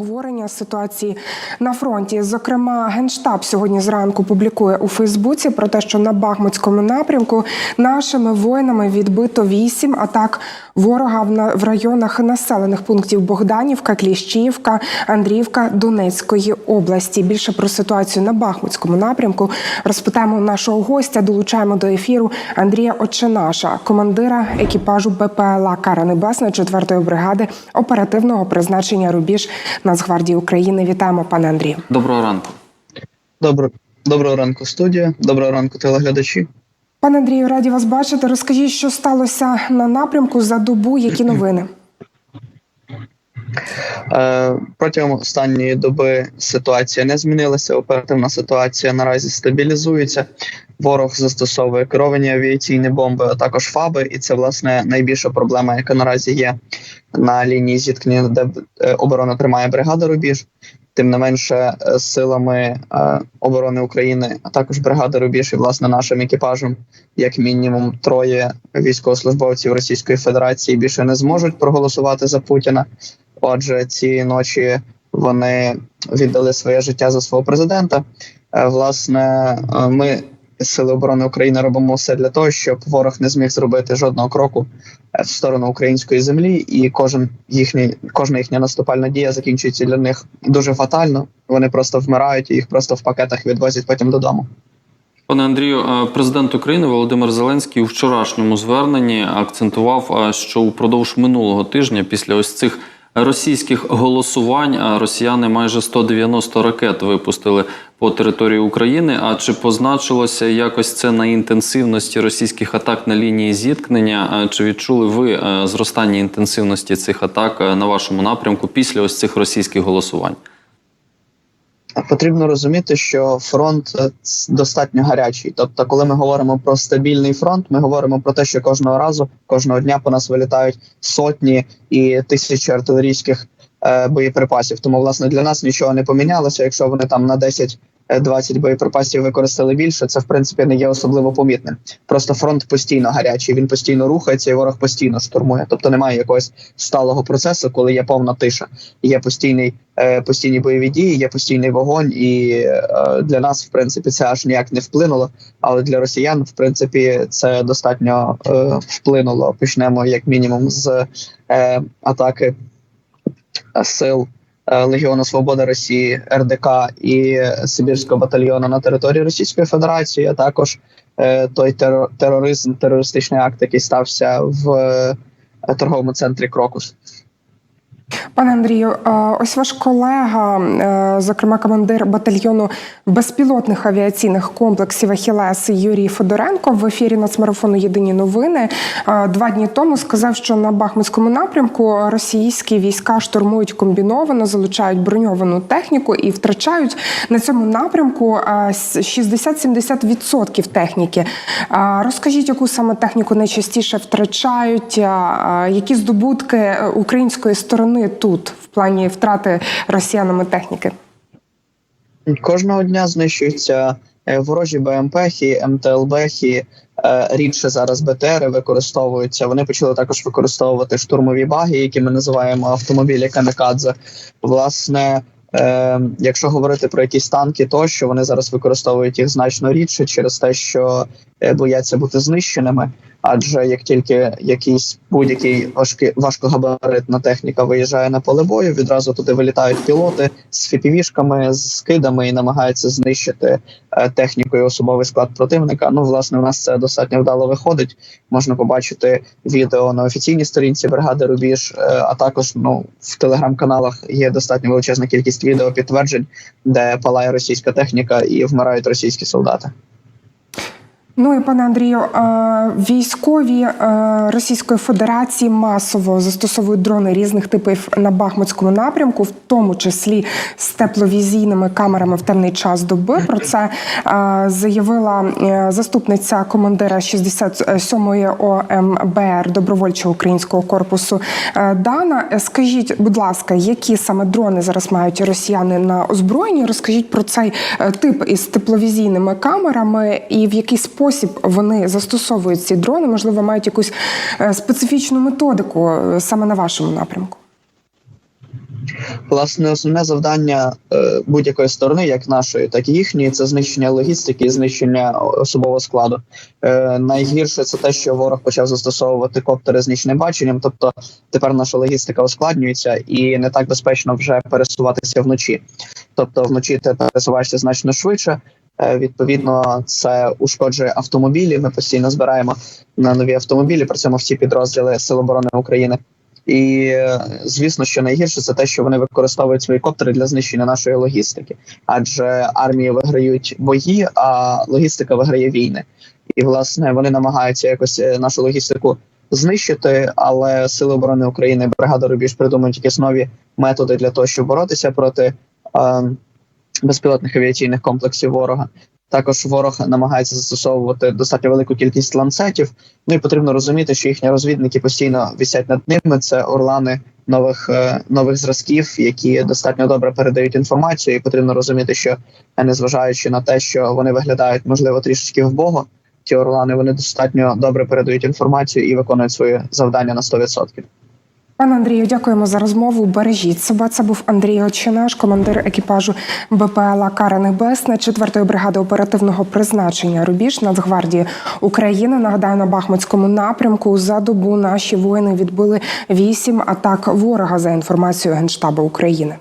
обговорення ситуації на фронті. Зокрема, генштаб сьогодні зранку публікує у Фейсбуці про те, що на Бахмутському напрямку нашими воїнами відбито вісім атак ворога в районах населених пунктів Богданівка, Кліщіївка, Андріївка Донецької області. Більше про ситуацію на Бахмутському напрямку розпитаємо нашого гостя. Долучаємо до ефіру Андрія Оченаша, командира екіпажу БПЛА Кара Небесна 4-ї бригади оперативного призначення Рубіж Нацгвардії України. Вітаємо, пане Андрію. Доброго ранку. Добро, доброго ранку, студія. Доброго ранку, телеглядачі. Пане Андрію, раді вас бачити. Розкажіть, що сталося на напрямку за добу. Які новини? Е, протягом останньої доби ситуація не змінилася. Оперативна ситуація наразі стабілізується. Ворог застосовує керовані авіаційні бомби, а також ФАБи, і це власне найбільша проблема, яка наразі є на лінії зіткнення, де е, оборона тримає бригада Рубіж. Тим не менше, е, силами оборони України, а також бригада Рубіж і власне нашим екіпажем, як мінімум, троє військовослужбовців Російської Федерації більше не зможуть проголосувати за Путіна. Отже, ці ночі вони віддали своє життя за свого президента. Е, Власне, е, ми, Сили оборони України, робимо все для того, щоб ворог не зміг зробити жодного кроку е, в сторону української землі, і кожен їхній, кожна їхня наступальна дія закінчується для них дуже фатально. Вони просто вмирають і їх просто в пакетах відвозять потім додому. Пане Андрію, президент України Володимир Зеленський у вчорашньому зверненні акцентував, що упродовж минулого тижня, після ось цих російських голосувань, росіяни майже 190 ракет випустили по території України. А чи позначилося якось це на інтенсивності російських атак на лінії зіткнення? Чи відчули ви е, зростання інтенсивності цих атак е, на вашому напрямку після ось цих російських голосувань? Потрібно розуміти, що фронт е, достатньо гарячий. Тобто, коли ми говоримо про стабільний фронт, ми говоримо про те, що кожного разу, кожного дня по нас вилітають сотні і тисячі артилерійських е, боєприпасів. Тому, власне, для нас нічого не помінялося. Якщо вони там на 10 е, 20 боєприпасів використали більше, це в принципі не є особливо помітним. Просто фронт постійно гарячий, він постійно рухається, і ворог постійно штурмує. Тобто немає якогось сталого процесу, коли є повна тиша. Є постійний е, постійні бойові дії, є постійний вогонь, і е, для нас, в принципі, це аж ніяк не вплинуло. Але для росіян, в принципі, це достатньо е, вплинуло. Почнемо як мінімум з е, атаки е, сил. Е, Легіону Свободи Росії, РДК і Сибірського батальйону на території Російської Федерації, а також е, той терор- тероризм, терористичний акт, який стався в е, торговому центрі Крокус. Пане Андрію, е, ось ваш колега, е, зокрема командир батальйону безпілотних авіаційних комплексів Ахілес Юрій Федоренко в ефірі нацмарафону Єдині новини е, два дні тому сказав, що на Бахмутському напрямку російські війська штурмують комбіновано, залучають броньовану техніку і втрачають на цьому напрямку е, с- 60-70% техніки. Розкажіть, яку саме техніку найчастіше втрачають, які здобутки української сторони тут в плані втрати росіянами техніки? Кожного дня знищуються е, ворожі БМПхи, МТЛБхи, е, рідше зараз БТРи використовуються. Вони почали також використовувати штурмові баги, які ми називаємо автомобілі камікадзе. Власне, е, якщо говорити про якісь танки, то що вони зараз використовують їх значно рідше через те, що бояться бути знищеними. Адже як тільки якийсь будь-який важкогабаритна техніка виїжджає на поле бою, відразу туди вилітають пілоти з фіпівішками, з скидами і намагаються знищити е, техніку і особовий склад противника. Ну, власне, у нас це достатньо вдало виходить. Можна побачити відео на офіційній сторінці бригади Рубіж, е, а також ну в телеграм-каналах є достатньо величезна кількість відео підтверджень, де палає російська техніка і вмирають російські солдати. Ну і пане Андрію, е, військові е, Російської Федерації масово застосовують дрони різних типів на Бахмутському напрямку, в тому числі з тепловізійними камерами в темний час доби. Про це е, заявила заступниця командира 67-ї ОМБР добровольчого українського корпусу Дана. Скажіть, будь ласка, які саме дрони зараз мають росіяни на озброєнні? Розкажіть про цей тип із тепловізійними камерами і в який спосіб вони застосовують ці дрони, можливо, мають якусь е, специфічну методику е, саме на вашому напрямку. Власне, основне завдання е, будь-якої сторони, як нашої, так і їхньої, це знищення логістики і знищення особового складу. Найгірше це те, що ворог почав застосовувати коптери з нічним баченням. Тобто тепер наша логістика ускладнюється і не так безпечно вже пересуватися вночі. Тобто, вночі ти пересуваєшся значно швидше. Е, Відповідно, це ушкоджує автомобілі. Ми постійно збираємо на нові автомобілі. При цьому всі підрозділи Сил оборони України. І е, звісно, що найгірше це те, що вони використовують свої коптери для знищення нашої логістики, адже армії виграють бої, а логістика виграє війни. І власне вони намагаються якось е, нашу логістику знищити. Але сили оборони України, бригада Рубіж придумують якісь нові методи для того, щоб боротися проти е, безпілотних авіаційних комплексів ворога. Також ворог намагається застосовувати достатньо велику кількість ланцетів. Ну і потрібно розуміти, що їхні розвідники постійно висять над ними. Це орлани нових е, нових зразків, які достатньо добре передають інформацію. І потрібно розуміти, що е, незважаючи на те, що вони виглядають можливо трішечки вбого, ті орлани вони достатньо добре передають інформацію і виконують своє завдання на 100%. Пане Андрію, дякуємо за розмову. Бережіть себе. Це був Андрій Очинаш, командир екіпажу БПЛА Кара Небесна, 4-ї бригади оперативного призначення Рубіж Нацгвардії України. Нагадаю, на Бахмутському напрямку за добу наші воїни відбили вісім атак ворога за інформацією Генштабу України.